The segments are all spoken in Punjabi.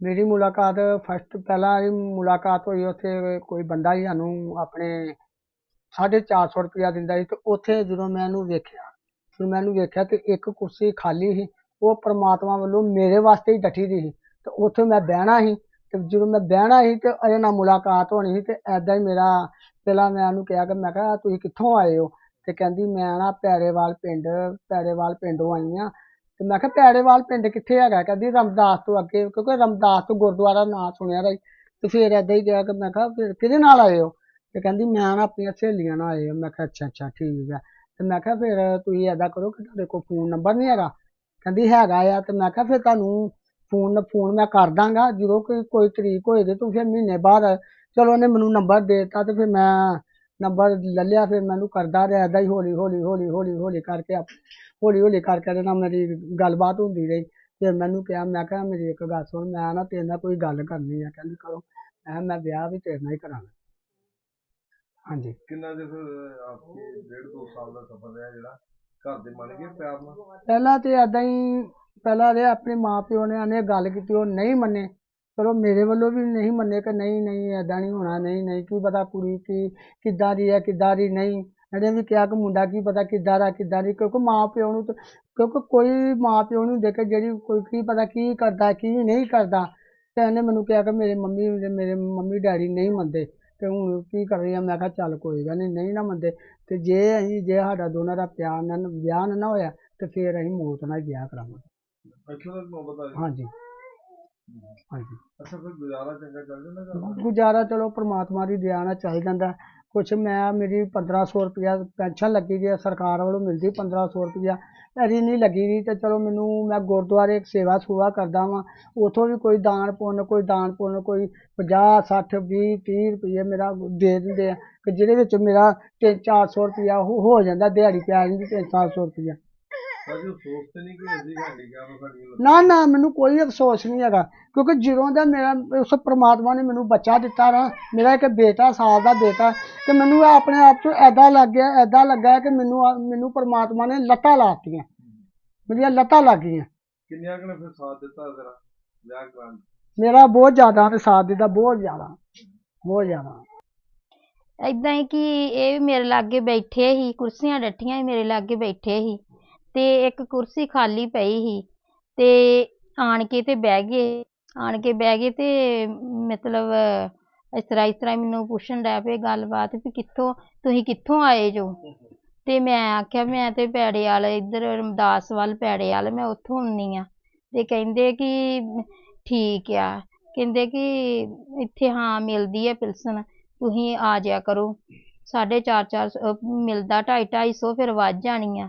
ਮੇਰੀ ਮੁਲਾਕਾਤ ਫਸਟ ਪਹਿਲਾਂ ਵਾਲੀ ਮੁਲਾਕਾਤ ਹੋਈ ਉੱਥੇ ਕੋਈ ਬੰਦਾ ਸੀ ਸਾਨੂੰ ਆਪਣੇ ਸਾਢੇ ਚਾਰ ਸੌ ਰੁਪਇਆ ਦਿੰਦਾ ਸੀ ਤੇ ਉੱਥੇ ਜਦੋਂ ਮੈਂ ਇਹਨੂੰ ਵੇਖਿਆ, ਫਿਰ ਮੈਂ ਇਹਨੂੰ ਵੇਖਿਆ ਤੇ ਇੱਕ ਕੁਰਸੀ ਖਾਲੀ ਸੀ, ਉਹ ਪ੍ਰਮਾਤਮਾ ਵੱਲੋਂ ਮੇਰੇ ਵਾਸਤੇ ਹੀ ਡੱਠੀ ਦੀ ਸੀ ਤੇ ਉੱਥੇ ਮੈਂ ਬਹਿਣਾ ਸੀ ਤੇ ਜਦੋਂ ਮੈਂ ਬਹਿਣਾ ਸੀ ਤੇ ਇਹਦੇ ਨਾਲ ਮੁਲਾਕਾਤ ਹੋਣੀ ਸੀ ਤੇ ਐਦਾਂ ਹੀ ਮੇਰਾ ਪਹਿਲਾਂ ਮੈਂ ਉਹਨੂੰ ਕਿਹਾ ਕਿ ਮੈਂ ਕਿਹਾ ਤੁਸੀਂ ਕਿੱਥੋਂ ਆਏ ਹੋ? ਤੇ ਕਹਿੰਦੀ ਮੈਂ ਨਾ ਪੈਰੇਵਾਲ ਪਿੰਡ, ਪੈਰੇਵਾਲ ਪਿੰਡੋਂ ਆਈ ਹਾਂ ਤੇ ਮੈਂ ਕਿਹਾ ਪੈੜੇਵਾਲ ਪਿੰਡ ਕਿੱਥੇ ਹੈਗਾ? ਕਹਿੰਦੀ ਰਮਦਾਸ ਤੋਂ ਅੱਗੇ, ਕਿਉਂਕਿ ਰਮਦਾਸ ਤੋਂ ਗੁਰਦੁਆਰਾ ਨਾਂ ਸੁਣਿਆ ਰਹੀ ਤੇ ਫਿਰ ਏਦਾਂ ਹੀ ਗਿਆ ਕਿ ਮੈਂ ਕਿਹਾ ਫਿਰ ਕਿਹਦੇ ਨਾਲ ਆਏ ਹੋ? ਤੇ ਕਹਿੰਦੀ ਮੈਂ ਨਾ ਆਪਣੀਆਂ ਸਹੇਲੀਆਂ ਨਾਲ ਆਏ ਹਾਂ। ਮੈਂ ਕਿਹਾ ਅੱਛਾ ਅੱਛਾ, ਠੀਕ ਹੈ ਤੇ ਮੈਂ ਕਿਹਾ ਫਿਰ ਤੁਸੀਂ ਏਦਾਂ ਕਰੋ ਕਿ ਤੁਹਾਡੇ ਕੋਲ ਫੋਨ ਨੰਬਰ ਨਹੀਂ ਹੈਗਾ। ਕਹਿੰਦੀ ਹੈਗਾ ਆ। ਤੇ ਮੈਂ ਕਿਹਾ ਫਿਰ ਤੁਹਾਨੂੰ ਫੋਨ ਫੋਨ ਮੈਂ ਕਰ ਦਾਂਗਾ। ਜਦੋਂ ਕੋਈ ਕੋਈ ਤਰੀਕ ਹੋਏਗੀ ਤੂੰ ਫਿਰ ਮਹੀਨੇ ਬਾਅਦ ਚਲੋ ਉਹਨੇ ਮੈਨੂੰ ਨੰਬਰ ਦੇ ਦਿੱਤਾ ਤੇ ਫਿਰ ਮੈਂ ਨੰਬਰ ਲੈ ਲਿਆ ਫਿਰ ਮੈਨੂੰ ਕਰਦਾ ਰਿਹਾ ਏਦਾਂ ਹੀ ਹੌਲੀ ਹੌਲੀ ਹੌਲੀ ਹੌਲੀ ਹੌਲੀ ਕਰਕੇ ਆਪ- ਹੌਲੀ ਹੌਲੀ ਕਰਕੇ ਇਹਦੇ ਨਾਲ ਮੇਰੀ ਗੱਲਬਾਤ ਹੁੰਦੀ ਰਹੀ। ਫਿਰ ਮੈਨੂੰ ਕਿਹਾ ਮੈਂ ਕਿਹਾ ਮੇਰੀ ਇੱਕ ਗੱਲ ਸੁਣ ਮੈਂ ਨਾ ਤੇਰੇ ਨਾਲ ਕੋਈ ਗੱਲ ਕਰਨੀ ਆ ਕਹਿੰਦੀ ਕਰੋ। ਮੈਂ ਕਿਹਾ ਮੈਂ ਵਿਆਹ ਵੀ ਤੇਰੇ ਨਾਲ ਹੀ ਕਰਾਂਗਾ। ਹਾਂਜੀ। ਕਿੰਨਾ ਚਿਰ ਫਿਰ ਆਪਕੇ ਡੇਢ ਦੋ ਸਾਲ ਦਾ ਸਫ਼ਰ ਰਿਹਾ ਜਿਹੜਾ ਘਰ ਦੇ ਮੰਨ ਗਏ ਪਿਆਰ ਨਾਲ? ਪਹਿਲਾਂ ਤੇ ਏਦਾਂ ਹੀ ਪਹਿਲਾਂ ਦੇ ਆਪਣੇ ਮਾਪਿਓ ਨੇ ਆਨੇ ਗੱਲ ਕੀਤੀ ਉਹ ਨਹੀਂ ਮੰਨੇ। ਚਲੋ ਮੇਰੇ ਵੱਲੋਂ ਵੀ ਨਹੀਂ ਮੰਨੇ ਕਿ ਨਹੀਂ ਨਹੀਂ ਏਦਾਂ ਨਹੀਂ ਹੋਣਾ ਨਹੀਂ ਨਹੀਂ ਕੀ ਪਤਾ ਕੁੜੀ ਕੀ ਕਿੱਦਾਂ ਦੀ ਹੈ ਕਿੱਦਾਂ ਦੀ ਨਹੀਂ। ਇਹਨੇ ਵੀ ਕਿਹਾ ਕਿ ਮੁੰਡਾ ਕੀ ਪਤਾ ਕਿੱਦਾਂ ਦਾ ਕਿੱਦਾਂ ਦੀ ਕਿਉਂਕਿ ਮਾਂ ਪਿਓ ਨੂੰ ਤਾਂ ਕਿਉਂਕਿ ਕੋਈ ਮਾਂ ਪਿਓ ਨੂੰ ਦੇਖ ਕੇ ਜਿਹੜੀ ਕੋਈ ਕੀ ਪਤਾ ਕੀ ਕਰਦਾ ਕੀ ਨਹੀਂ ਕਰਦਾ। ਤੇ ਇਹਨੇ ਮੈਨੂੰ ਕਿਹਾ ਕਿ ਮੇਰੇ ਮੰਮੀ ਮੇਰੇ ਮੰਮੀ ਡੈਡੀ ਨਹੀਂ ਮੰਨਦੇ। ਤੇ ਹੁਣ ਕੀ ਕਰ ਰਹੀ ਆ? ਮੈਂ ਕਿਹਾ ਚੱਲ ਕੋਈ ਗੱਲ ਨਹੀਂ ਨਹੀਂ ਨਾ ਮੰਨਦੇ। ਤੇ ਜੇ ਅਸੀਂ ਜੇ ਸਾਡਾ ਦੋਨਾਂ ਦਾ ਪਿਆਰ ਨਾਲ ਵਿਆਹ ਨਾ ਨਾ ਹੋਇਆ ਤੇ ਫਿਰ ਅਸੀਂ ਮੌਤ ਨਾਲ ਹੀ ਵਿਆਹ ਕਰਾਂਗੇ ਅੱਛਾ ਤੱਕ ਮੁਹੱਬਤ ਆ ਗਈ ਹਾਂਜੀ। ਹਾਂਜੀ। ਅੱਛਾ ਫਿਰ ਗੁਜ਼ਾਰਾ ਚੰਗਾ ਚੱਲ ਜਾਂਦਾ ਘਰ ਦਾ? ਗੁਜ਼ਾਰਾ ਚਲੋ ਪ੍ਰਮਾਤਮਾ ਦੀ ਦਇਆ ਨਾਲ ਚੱਲ ਜਾਂਦਾ। ਕੁਛ ਮੈਂ ਮੇਰੀ 1500 ਰੁਪਇਆ ਪੈਨਸ਼ਨ ਲੱਗੀ ਦੀ ਹੈ ਸਰਕਾਰ ਵੱਲੋਂ ਮਿਲਦੀ 1500 ਰੁਪਇਆ। ਮੇਰੀ ਨਹੀਂ ਲੱਗੀ ਦੀ ਤੇ ਚਲੋ ਮੈਨੂੰ ਮੈਂ ਗੁਰਦੁਆਰੇ ਸੇਵਾ ਸੁਵਾ ਕਰਦਾ ਵਾਂ। ਉਥੋਂ ਵੀ ਕੋਈ ਦਾਨ ਪੁੰਨ ਕੋਈ ਦਾਨ ਪੁੰਨ ਕੋਈ 50 60 20 30 ਰੁਪਏ ਮੇਰਾ ਦੇ ਦਿੰਦੇ ਆ। ਕਿ ਜਿਹਦੇ ਵਿੱਚ ਮੇਰਾ 3-400 ਰੁਪਇਆ ਹੋ ਹੋ ਜਾਂਦਾ ਦਿਹਾੜੀ ਪੈ ਜਾਂਦੀ 3-400 ਰੁਪਇਆ। ਭਾਜੀ ਉਹ ਸੋਚਦੇ ਨਹੀਂ ਕਿ ਅਸੀਂ ਹੈਂਡੀਕੈਪ ਸਾਡੀ ਨਾ ਨਾ ਮੈਨੂੰ ਕੋਈ ਅਫਸੋਸ ਨਹੀਂ ਹੈਗਾ ਕਿਉਂਕਿ ਜਦੋਂ ਦਾ ਮੇਰਾ ਉਸ ਪ੍ਰਮਾਤਮਾ ਨੇ ਮੈਨੂੰ ਬੱਚਾ ਦਿੱਤਾ ਨਾ ਮੇਰਾ ਇੱਕ ਬੇਟਾ ਸਾਲ ਦਾ ਬੇਟਾ ਤੇ ਮੈਨੂੰ ਇਹ ਆਪਣੇ ਆਪ ਤੋਂ ਐਦਾਂ ਲੱਗ ਗਿਆ ਐਦਾਂ ਲੱਗਾ ਕਿ ਮੈਨੂੰ ਆ- ਮੈਨੂੰ ਪ੍ਰਮਾਤਮਾ ਨੇ ਲੱਤਾਂ ਲਾਤੀਆਂ ਮੇਰੀਆਂ ਲੱਤਾਂ ਲੱਗ ਗਈਆਂ। ਕਿੰਨਿਆਂ ਕੁ ਨੇ ਫਿਰ ਸਾਥ ਦਿੱਤਾ ਤੇਰਾ? ਵਿਆਹ ਕਰਾਉਣ 'ਚ? ਮੇਰਾ ਬਹੁਤ ਜ਼ਿਆਦਾ ਤੇ ਸਾਥ ਦਿੱਤਾ ਬਹੁਤ ਜ਼ਿਆਦਾ ਬਹੁਤ ਜ਼ਿਆਦਾ। ਏਦਾਂ ਹੀ ਕਿ ਇਹ ਵੀ ਮੇਰੇ ਲਾਗੇ ਬੈਠੇ ਸੀ ਕੁਰਸੀਆਂ ਡੱਠੀਆਂ ਸੀ ਮੇਰੇ ਲਾਗੇ ਬੈਠੇ ਸੀ। ਤੇ ਇੱਕ ਕੁਰਸੀ ਖਾਲੀ ਪਈ ਸੀ ਤੇ ਆਣ ਕੇ ਤੇ ਬਹਿ ਗਏ, ਆਣ ਕੇ ਬਹਿ ਗਏ ਤੇ ਮਤਲਬ ਇਸ ਤਰ੍ਹਾਂ ਇਸ ਤਰ੍ਹਾਂ ਮੈਨੂੰ ਪੁੱਛਣ ਡੈ ਪਏ ਗੱਲਬਾਤ ਵੀ ਕਿੱਥੋਂ, ਤੁਸੀਂ ਕਿੱਥੋਂ ਆਏ ਜੋ? ਤੇ ਮੈਂ ਆਖਿਆ, ਮੈਂ ਤੇ ਪੈੜੇ ਵਾਲੇ, ਇੱਧਰ ਰਮਦਾਸ ਵੱਲ ਪੈੜੇ ਵਾਲ, ਮੈਂ ਉੱਥੋਂ ਆਉਂਦੀ ਆ। ਤੇ ਕਹਿੰਦੇ ਕਿ ਠੀਕ ਆ, ਕਹਿੰਦੇ ਕਿ ਇੱਥੇ ਹਾਂ ਮਿਲਦੀ ਹੈ ਪਿਲਸਨ, ਤੁਸੀਂ ਆ ਜਾਇਆ ਕਰੋ। ਸਾਢੇ ਚਾਰ ਚਾਰ ਸੌ- ਅਹ ਮਿਲਦਾ ਢਾਈ ਢਾਈ ਸੌ ਫਿਰ ਵੱਧ ਜਾਣੀ ਆ।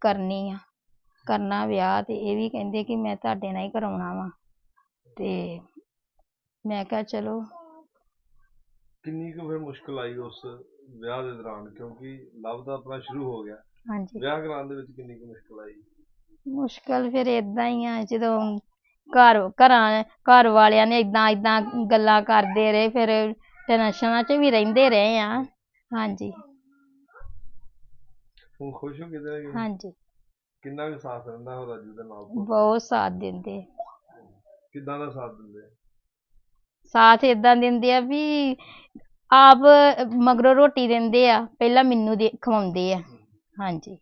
ਕਰਨੀ ਆ ਕਰਨਾ ਵਿਆਹ ਤੇ ਇਹ ਵੀ ਕਹਿੰਦੇ ਕਿ ਮੈਂ ਤੁਹਾਡੇ ਨਾਲ ਹੀ ਕਰਾਉਣਾ ਵਾ। ਤੇ ਮੈਂ ਕਿਹਾ ਚਲੋ। ਕਿੰਨੀ ਕੁ ਫਿਰ ਮੁਸ਼ਕਲ ਆਈ ਉਸ ਵਿਆਹ ਦੇ ਦੌਰਾਨ? ਕਿਉਂਕਿ ਲਵ ਦਾ ਆਪਣਾ ਸ਼ੁਰੂ ਹੋ ਗਿਆ। ਹਾਂਜੀ। ਵਿਆਹ ਕਰਾਉਣ ਦੇ ਵਿੱਚ ਕਿੰਨੀ ਕੁ ਮੁਸ਼ਕਲ ਆਈ? ਮੁਸ਼ਕਲ ਫਿਰ ਏਦਾਂ ਹੀ ਆ ਜਦੋਂ ਘਰ ਘਰਾਂ ਘਰ ਵਾਲਿਆਂ ਨੇ ਏਦਾਂ ਏਦਾਂ ਗੱਲਾਂ ਕਰਦੇ ਰਹੇ ਫਿਰ ਟੈਨਸ਼ਨਾਂ 'ਚ ਵੀ ਰਹਿੰਦੇ ਰਹੇ ਆ। ਹਾਂਜੀ। ਹੁਣ ਖੁਸ਼ ਹੋ ਨਾ ਕਿਤੇ? ਹਾਂਜੀ। ਕਿੰਨਾ ਕੁ ਸਾਥ ਰਹਿੰਦਾ ਉਹ ਰਾਜੂ ਦੇ ਨਾਲ ਬਹੁਤ ਸਾਥ ਦਿੰਦੇ। ਕਿੱਦਾਂ ਦਾ ਸਾਥ ਦਿੰਦੇ? ਸਾਥ ਏਦਾਂ ਦਿੰਦੇ ਆ ਵੀ ਆਪ ਮਗਰੋਂ ਰੋਟੀ ਦਿੰਦੇ ਆ ਪਹਿਲਾਂ ਮੈਨੂੰ ਦੇ ਖਵਾਉਂਦੇ ਆ। ਹਾਂਜੀ।